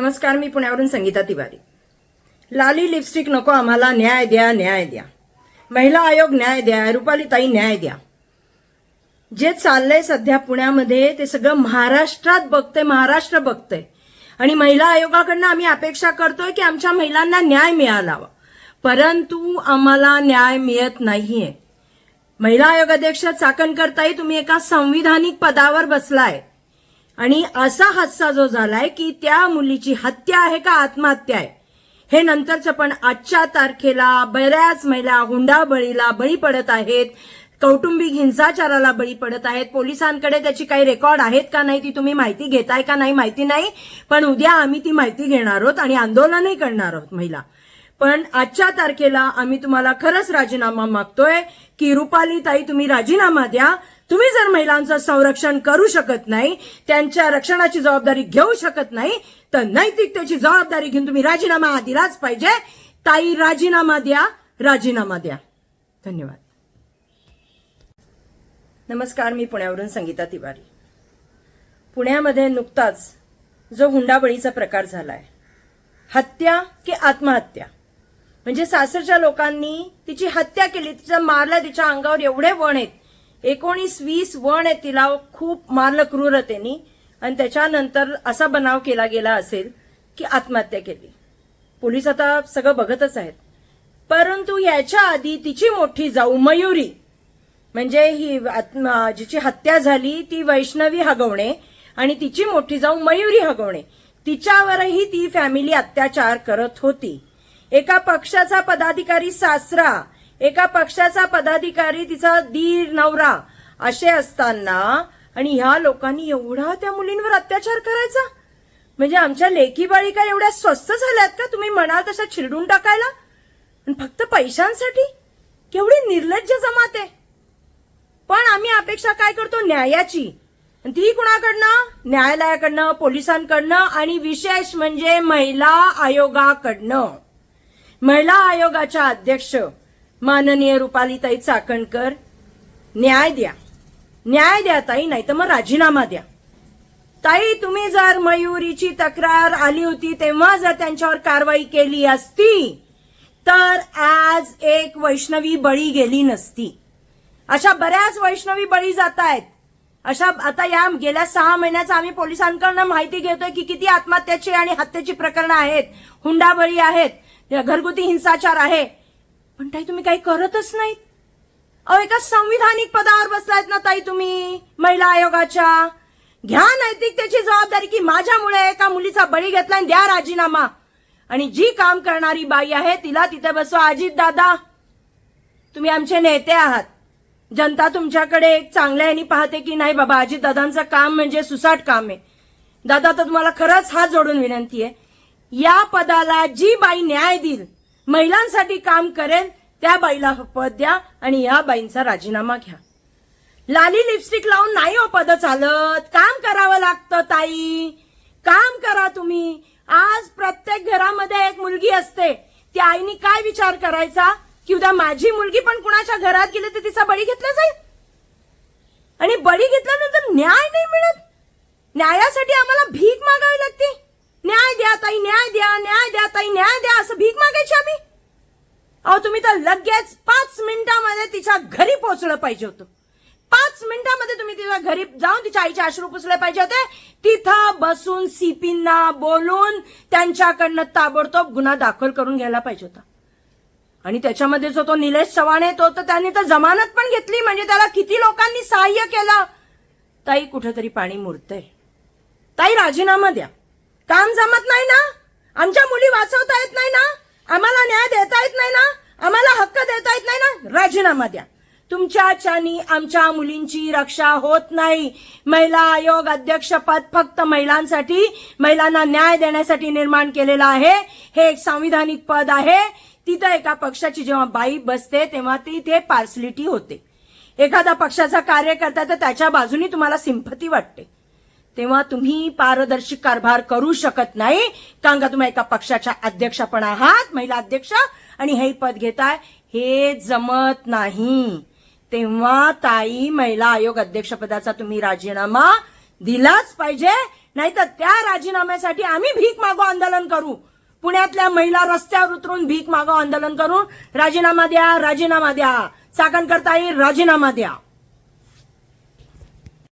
नमस्कार मी पुण्यावरून संगीता तिवारी. लाली लिपस्टिक नको आम्हाला न्याय द्या न्याय द्या. महिला आयोग न्याय द्या रुपालीताई न्याय द्या. जे चाललंय सध्या पुण्यामध्ये ते सगळं महाराष्ट्रात बघतंय महाराष्ट्र बघतंय. आणि महिला आयोगाकडनं आम्ही अपेक्षा करतोय की आमच्या महिलांना न्याय मिळाला परंतु आम्हाला न्याय मिळत नाहीये. महिला आयोग अध्यक्ष चाकणकरताई तुम्ही एका संविधानिक पदावर बसलाय. आणि असा हादसा जो झालाय की त्या मुलीची हत्या आहे का आत्महत्या आहे? हे नंतरचं पण आजच्या तारखेला बऱ्याच महिला हुंडाबळीला बळी पडत आहेत. कौटुंबिक हिंसाचाराला बळी पडत आहेत. पोलिसांकडे त्याची काही रेकॉर्ड आहेत का नाही ती तुम्ही माहिती घेताय का नाही माहिती नाही. पण उद्या आम्ही ती माहिती घेणार आहोत आणि आंदोलनही करणार आहोत महिला. पण आजच्या तारखेला आम्ही तुम्हाला खरंच राजीनामा मागतोय की रुपाली ताई तुम्ही राजीनामा द्या. तुम्ही जर महिलांचं संरक्षण करू शकत नाही त्यांच्या रक्षणाची जबाबदारी घेऊ शकत नाही तर नैतिकतेची जबाबदारी घेऊन तुम्ही राजीनामा दिलाच पाहिजे. ताई राजीनामा द्या राजीनामा द्या. धन्यवाद. नमस्कार मी पुण्यावरून संगीता तिवारी. पुण्यामध्ये नुकताच जो हुंडाबळीचा प्रकार झालाय हत्या की आत्महत्या? म्हणजे सासरच्या लोकांनी तिची हत्या केली तिचा मारला तिच्या अंगावर एवढे वण आहेत एकोणीस वीस वण आहे तिला खूप मारलं क्रूरतेनी. आणि त्याच्यानंतर असा बनाव केला गेला असेल की आत्महत्या केली. पोलीस आता सगळं बघतच आहेत. परंतु याच्या आधी तिची मोठी जाऊ मयुरी म्हणजे ही आत्मा जिची हत्या झाली ती वैष्णवी हगवणे आणि तिची मोठी जाऊ मयुरी हगवणे. तिच्यावरही ती फॅमिली अत्याचार करत होती. एका पक्षाचा पदाधिकारी सासरा एका पक्षाचा पदाधिकारी तिचा दीर नवरा असे असताना आणि ह्या लोकांनी एवढा त्या मुलींवर अत्याचार करायचा? म्हणजे आमच्या लेखी बाळिका एवढ्या स्वस्त झाल्यात का? तुम्ही म्हणाल तशा चिरडून टाकायला? आणि फक्त पैशांसाठी? केवढी निर्लज्ज जमात आहे. पण आम्ही अपेक्षा काय करतो? न्यायाची. ती कुणाकडनं? न्यायालयाकडनं पोलिसांकडनं आणि विशेष म्हणजे महिला आयोगाकडनं. महिला आयोगाच्या अध्यक्ष माननीय रुपालीताई चाकणकर न्याय द्या. न्याय द्या ताई नाही तर मग राजीनामा द्या. ताई तुम्ही जर मयुरीची तक्रार आली होती तेव्हा जर त्यांच्यावर कारवाई केली असती तर आज एक वैष्णवी बळी गेली नसती. अशा बऱ्याच वैष्णवी बळी जात आहेत अशा आता या गेल्या सहा महिन्याचा आम्ही पोलिसांकडनं माहिती घेतोय की किती आत्महत्याची आणि हत्येची प्रकरणं आहेत. हुंडाबळी आहेत. घरगुती हिंसाचार आहे. पण ताई तुम्ही काही करतच नाहीत. अहो एका संविधानिक पदावर बसलायत ना ताई तुम्ही महिला आयोगाच्या. घ्या नैतिकतेची जबाबदारी की माझ्यामुळे एका मुलीचा बळी घेतला आणि द्या राजीनामा. आणि जी काम करणारी बाई आहे तिला तिथे बसवा अजित दादा. तुम्ही आमचे नेते आहात. जनता तुमच्याकडे एक चांगल्या यांनी पाहते की नाही बाबा अजित दादांचं काम म्हणजे सुसाट काम आहे. दादा तर तुम्हाला खरंच हात जोडून विनंती आहे. या पदाला जी बाई न्याय देईल महिलांसाठी काम करेल त्या बाईला पद द्या आणि या बाईंचा राजीनामा घ्या. लाली लिपस्टिक लावून नाही हो पद चालत. काम करावं लागतं ताई. काम करा तुम्ही. आज प्रत्येक घरामध्ये एक मुलगी असते. त्या आईनी काय विचार करायचा? की उद्या माझी मुलगी पण कुणाच्या घरात गेली तर तिचा बळी घेतला जाईल? आणि बळी घेतल्यानंतर न्याय नाही मिळत? न्यायासाठी आम्हाला भीक मागावी लागते. न्याय द्या ताई न्याय द्या न्याय द्या ताई न्याय द्या असं भीक मागायची आम्ही? अहो तुम्ही तर लगेच पाच मिनिटामध्ये तिच्या घरी पोहोचलं पाहिजे होतं. पाच मिनिटामध्ये तुम्ही तिच्या घरी जाऊन तिच्या आईचे अश्रू पुसले पाहिजे होते. तिथं बसून सीपींना बोलून त्यांच्याकडनं ताबडतोब गुन्हा दाखल करून घ्यायला पाहिजे होता. आणि त्याच्यामध्ये जो तो निलेश चव्हाण आहे तो तर त्यांनी तर जमानत पण घेतली. म्हणजे त्याला किती लोकांनी सहाय्य केलं? ताई कुठेतरी पाणी मुरतंय. ताई राजीनामा द्या. काम जमत नाही ना? आमच्या मुली वाचवता येत नाही ना? आम्हाला न्याय देता येत नाही ना? आम्हाला हक्क देता येत नाही ना? राजीनामा द्या. तुमच्या चानी आमच्या मुलींची रक्षा होत नाही. महिला आयोग अध्यक्ष पद फक्त महिलांसाठी महिलांना न्याय देण्यासाठी निर्माण केलेलं आहे. हे एक संविधानिक पद आहे. तिथं एका पक्षाची जेव्हा बाई बसते तेव्हा तिथे पार्सलिटी होते. एखादा पक्षाचा कार्य करता तर त्याच्या बाजूनी तुम्हाला सिंपती वाटते. तेव्हा तुम्ही पारदर्शी कारभार करू शकत नाही. कारण का तुम्ही एका पक्षाच्या अध्यक्ष पण आहात महिला अध्यक्ष आणि हे पद घेताय. हे जमत नाही. तेव्हा ताई महिला आयोग अध्यक्षपदाचा तुम्ही राजीनामा दिलाच पाहिजे. नाहीतर त्या राजीनाम्यासाठी आम्ही भीक मागो आंदोलन करू. पुण्यातल्या महिला रस्त्यावर उतरून भीक मागो आंदोलन करून राजीनामा द्या राजीनामा द्या. चाकणकरताई राजीनामा द्या.